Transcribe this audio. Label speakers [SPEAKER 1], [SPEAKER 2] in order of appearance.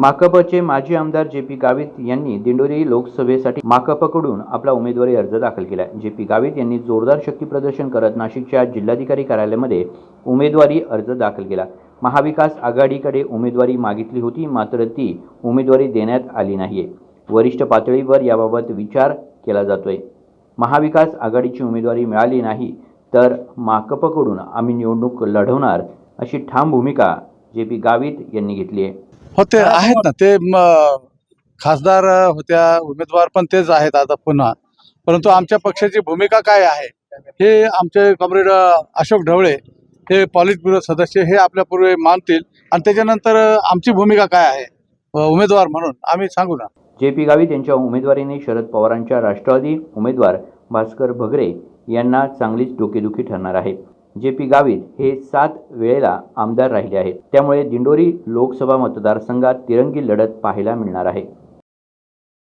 [SPEAKER 1] माकपचे माजी आमदार J P Gavit यांनी दिंडोरी लोकसभेसाठी माकपकडून आपला उमेदवारी अर्ज दाखल केला. जे पी गावित यांनी जोरदार शक्ती प्रदर्शन करत नाशिकच्या जिल्हाधिकारी कार्यालयामध्ये उमेदवारी अर्ज दाखल केला. महाविकास आघाडीकडे उमेदवारी मागितली होती मात्र ती उमेदवारी देण्यात आली नाहीये. वरिष्ठ पातळीवर याबाबत विचार केला जातोय. महाविकास आघाडीची उमेदवारी मिळाली नाही तर माकपकडून आम्ही निवडणूक लढवणार अशी ठाम भूमिका जे पी गावित यांनी घेतली आहे
[SPEAKER 2] हो ते आहेत ना ते म, खासदार होत्या उमेदवार पण तेच आहेत आता पुन्हा. परंतु आमच्या पक्षाची भूमिका काय आहे? हे आमचे कॉम्रेड अशोक ढवळे हे पॉलिट ब्युरो सदस्य हे आपल्या पूर्वी मानतील. आणि त्याच्यानंतर आमची भूमिका काय आहे? उमेदवार म्हणून आम्ही सांगू ना.
[SPEAKER 1] जे पी गावित यांच्या उमेदवारीने शरद पवारांच्या राष्ट्रवादी उमेदवार भास्कर भगरे यांना चांगलीच डोकेदुखी ठरणार आहे. जे पी गावित हे सात वेळेला आमदार राहिले आहेत. त्यामुळे दिंडोरी लोकसभा मतदारसंघात तिरंगी लढत पाहायला मिळणार आहे.